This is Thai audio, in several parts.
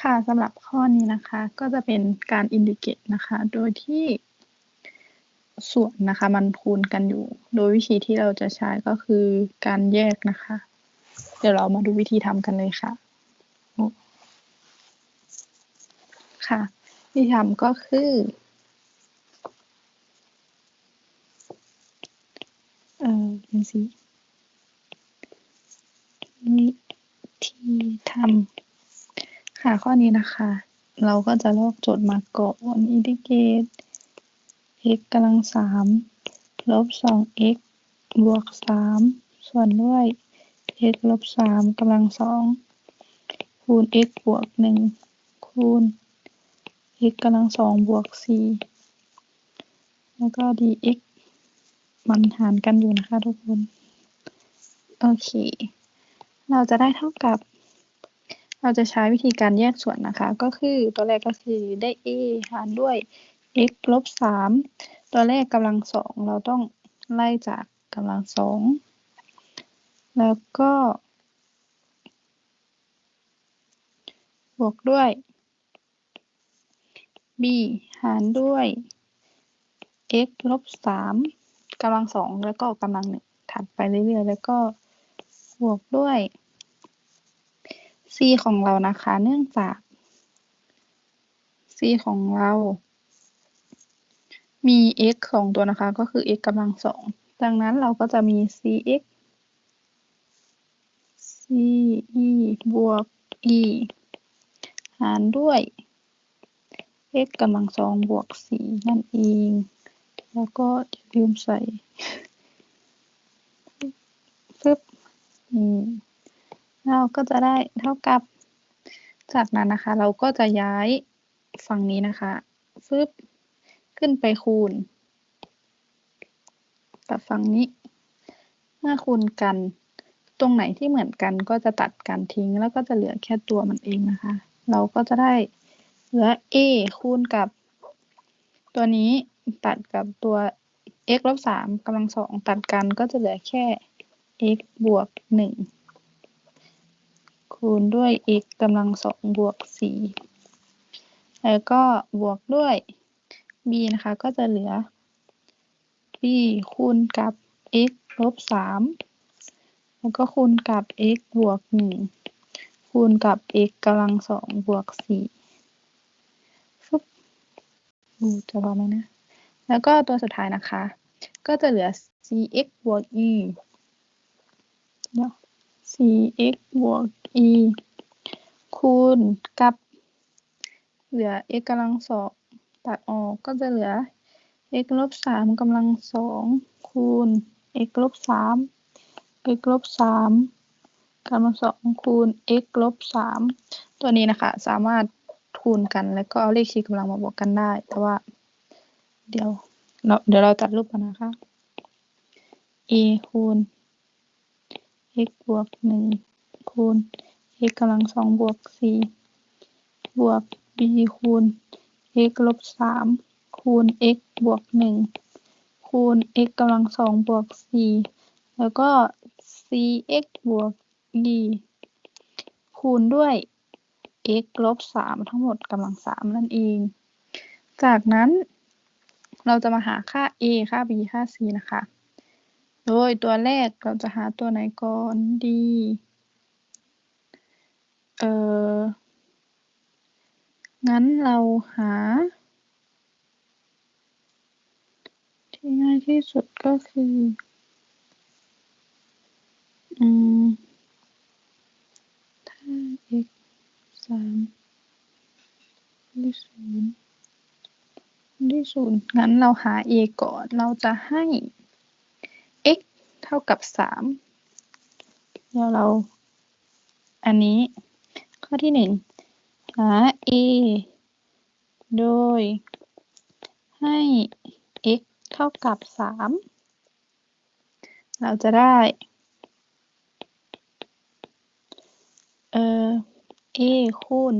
ค่ะสำหรับข้อนี้นะคะก็จะเป็นการ indicate นะคะ โดยที่ส่วนนะคะมันคูณกันอยู่ โดยวิธีที่เราจะใช้ก็คือการแยกนะคะ เดี๋ยวเรามาดูวิธีทำกันเลยค่ะ ค่ะวิธีทำก็คือ เอ่อดูสิวิธีทำ ค่ะ ข้อนี้นะคะ เราก็จะลอกโจทย์มาก่อน indicate x กำลังสามลบสอง x บวกสามส่วนด้วย x ลบสามกำลังสองคูณ x บวกหนึ่งคูณ x กำลังสองบวกสี่แล้วก็ dx มันหารกันอยู่นะคะทุกคน โอเค เราจะได้เท่ากับ เราจะใช้วิธีการแยกส่วนนะคะ ก็คือตัวแรกก็คือได้ a หารด้วย x ลบสามตัวแรกกำลังสองเราต้องไล่จากกำลังสองแล้วก็ บวกด้วย b หารด้วย x ลบสามกำลังสองแล้วก็กำลังหนึ่งถัดไปเรื่อยๆ แล้วก็บวกด้วย c ของเรานะคะ เนื่องจาก c ของเรา มี x สองตัวนะคะ ก็คือ x กำลังสองดังนั้นเราก็จะมี cx c e บวก e หารด้วย x กำลังสองบวกสี่นั่นเอง แล้วก็อย่าลืมใส่ฟึบนี่ เราก็จะได้เท่ากับ จากนั้นนะคะ เราก็จะย้ายฝั่งนี้นะคะฟึบขึ้นไปคูณ กับฝั่งนี้ เมื่อคูณกัน ตรงไหนที่เหมือนกันก็จะตัดกันทิ้ง แล้วก็จะเหลือแค่ตัวมันเองนะคะ เราก็จะได้เหลือ a คูณกับ ตัวนี้ตัดกับตัว x ลบสามกำลังสองตัดกันก็จะเหลือแค่ x บวกหนึ่ง คูณด้วย x กำลังสองบวกสี่แล้วก็บวกด้วย b นะคะ ก็จะเหลือ b คูณกับ x ลบสามแล้วก็คูณกับ x บวกหนึ่งคูณกับ x กำลังสองบวกสี่ฟึบดูจะพอไหมนะ แล้วก็ตัวสุดท้ายนะคะ ก็จะเหลือ cx บวก e เนาะ 4x บวก e คูณกับ เหลือ x กำลังสองตัดออกก็จะเหลือ x ลบสามกำลังสองคูณ x ลบสาม x ลบสามกำลังสองคูณ x ลบสามตัวนี้นะคะ สามารถคูณกันแล้วก็เอาเลขชี้กำลังมาบวกกันได้ แต่ว่า เดี๋ยวเราเดี๋ยวเราตัดรูปก่อนนะคะ e คูณ x บวกหนึ่งคูณ x กำลังสองบวกสี่บวก b คูณ x ลบสามคูณ x บวกหนึ่งคูณ x กำลังสองบวกสี่แล้วก็ cx บวก e คูณด้วย x ลบสามทั้งหมดกำลังสามนั่นเอง จากนั้นเราจะมาหาค่า a ค่า b ค่า c นะคะ โดยตัวแรกเราจะหาตัวไหนก่อนดี เอองั้นเราหา ที่ง่ายที่สุดก็คือ อืม ถ้า x สามที่ศูนย์ที่ศูนย์งั้นเราหา a ก่อน เราจะให้ เท่ากับสามเดี๋ยวเรา อันนี้ ข้อที่หนึ่งหา a โดย ให้ x เท่ากับสามเราจะได้ เอ่อ a คูณ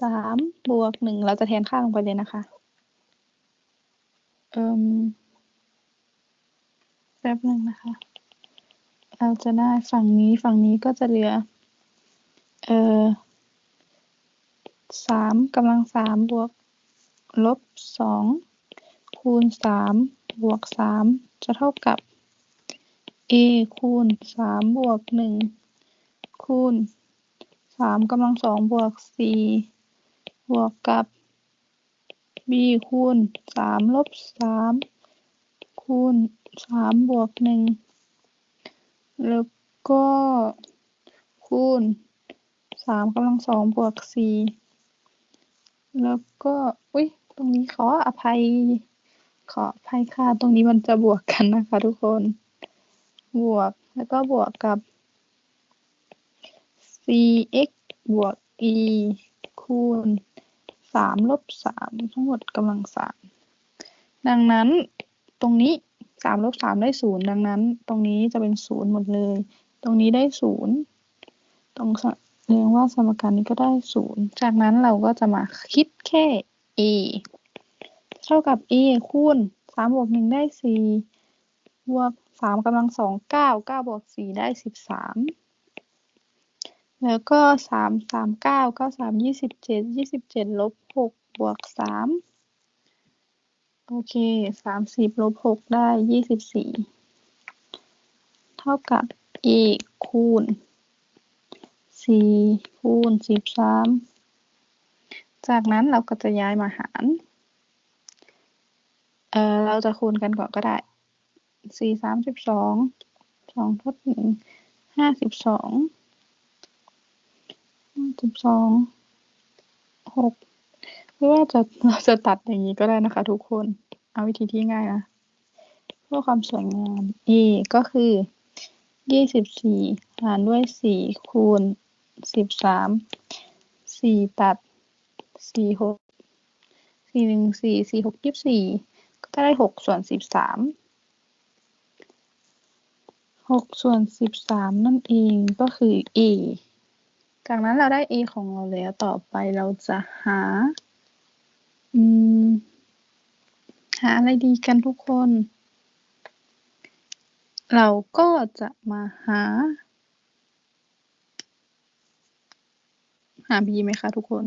สามบวกหนึ่งเราจะแทนค่าลงไปเลยนะคะ เอ่ม แป๊บหนึ่งนะคะ เราจะได้ฝั่งนี้ฝั่งนี้ก็จะเหลือ เอ่อสามกำลังสามบวก ลบสองคูณสามบวกสามจะเท่ากับ a คูณสามบวกหนึ่งคูณสามกำลังสองบวกสี่บวกกับ b คูณสามลบสามคูณ สามบวกหนึ่งแล้วก็คูณสามกำลังสองบวกสี่แล้วก็อุ้ยตรงนี้ขออภัย ขออภัยค่ะตรงนี้มันจะบวกกันนะคะทุกคน บวกแล้วก็บวกกับ cx บวก e คูณสามลบสามทั้งหมดกำลังสามดังนั้นตรงนี้ สามลบสามได้ศูนย์ดังนั้น ตรงนี้จะเป็นศูนย์หมดเลย ตรงนี้ได้ศูนย์ตรงเรียกว่าสมการนี้ก็ได้ศูนย์จากนั้นเราก็จะมาคิดแค่ a เท่ากับ a คูณสามบวกหนึ่งได้สี่บวกสามกำลังสองเก้าเก้าบวกสี่ได้สิบสามแล้วก็สามสามเก้าเก้าสามยี่สิบเจ็ดยี่สิบเจ็ดลบหกบวกสาม โอเคสามสิบลบหกได้ยี่สิบสี่เท่ากับ a คูณสี่คูณสิบสามจากนั้นเราก็จะย้ายมาหาร เอ่อเราจะคูณกันก่อนก็ได้สี่สามสิบสองสองทดหนึ่งห้าสิบสองห้าสิบสองหก รือว่าจะเราจะตัดอย่างนี้ก็ได้นะคะ ทุกคน เอาวิธีที่ง่ายนะ เพื่อความสวยงาม a ก็คือยี่สิบสี่หารด้วยสี่คูณสิบสามสี่ตัดสี่หกสี่หนึ่งสี่สี่หกยี่สิบสี่ก็ได้หกส่วนสิบสามหกส่วนสิบสามนั่นเองก็คือ a จากนั้นเราได้ a ของเราแล้วต่อไปเราจะหา อืม หาอะไรดีกันทุกคน เราก็จะมาหา หา b ไหมคะทุกคน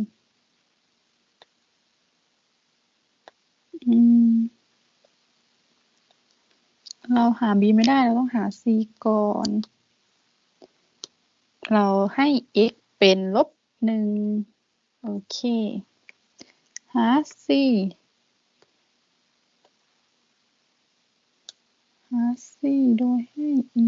อืม เราหา b ไม่ได้ เราต้องหา c ก่อน เราให้ x เป็นลบหนึ่ง โอเค หาสี่หาสี่โดยให้อี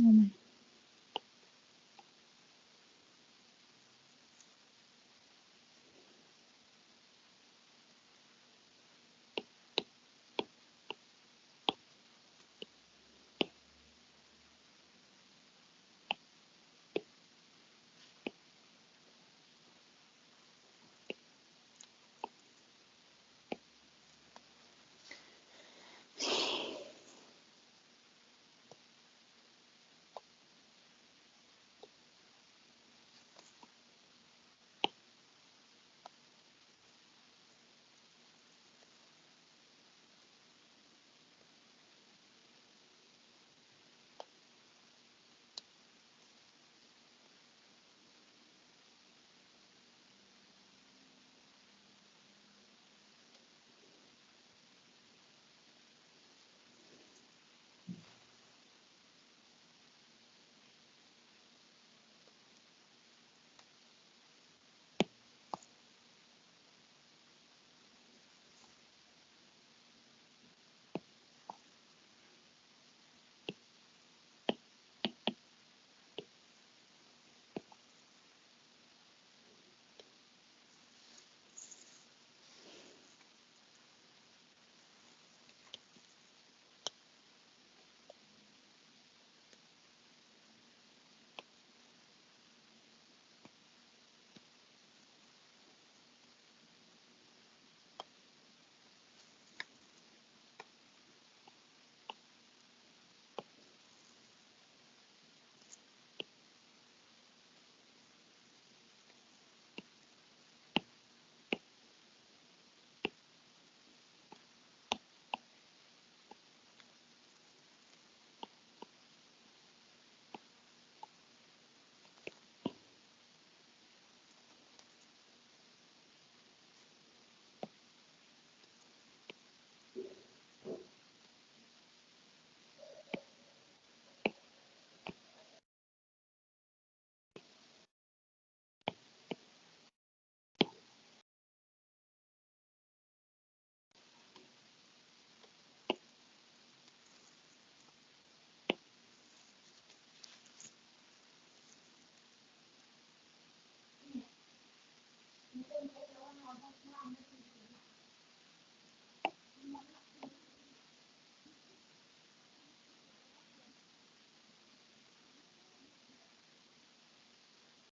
ใหม่